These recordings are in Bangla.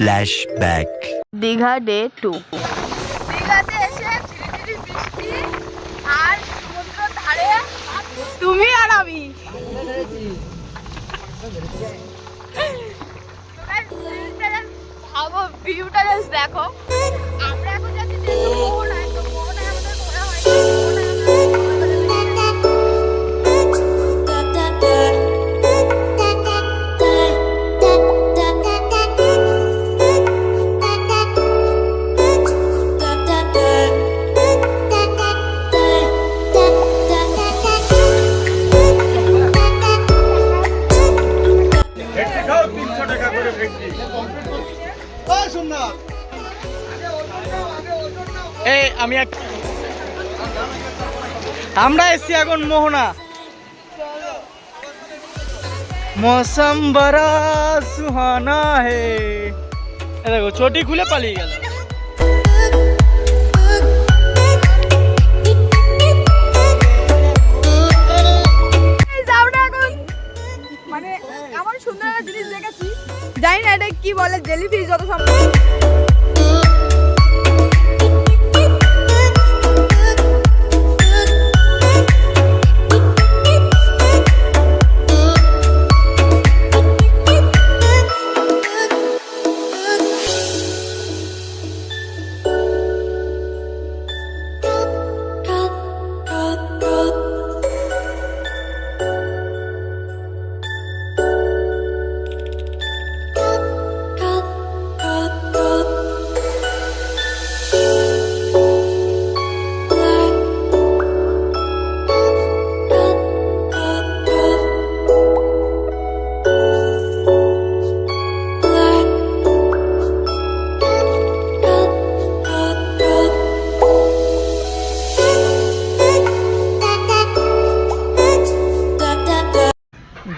Flashback. Digha day to. দীঘাতে এসে ঝিরিঝিরি বৃষ্টি আর সমুদ্র ধারে তুমি আর আমি। ভাবো ভিউটা জাস্ট দেখো। এই, আমি এক আমরা এসছি এখন মোহনা। মৌসম বড়া সুহানা হে। দেখো, চটি খুলে পালিয়ে গেল। মানে জানি না এটা কি বলে, জেলিফিশ যত সম্ভব।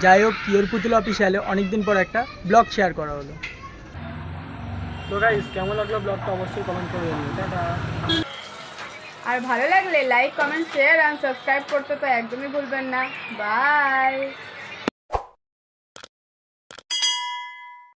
যাই হোক কিয়র পুতুল অফিসিয়ালে অনেকদিন পর একটা ব্লগ শেয়ার করা হলো। তো গাইস কেমন লাগল ব্লগটা অবশ্যই কমেন্ট করে জানিও। টাটা। আর ভালো লাগলে লাইক কমেন্ট শেয়ার আর সাবস্ক্রাইব করতে তো একদমই ভুলবেন না। বাই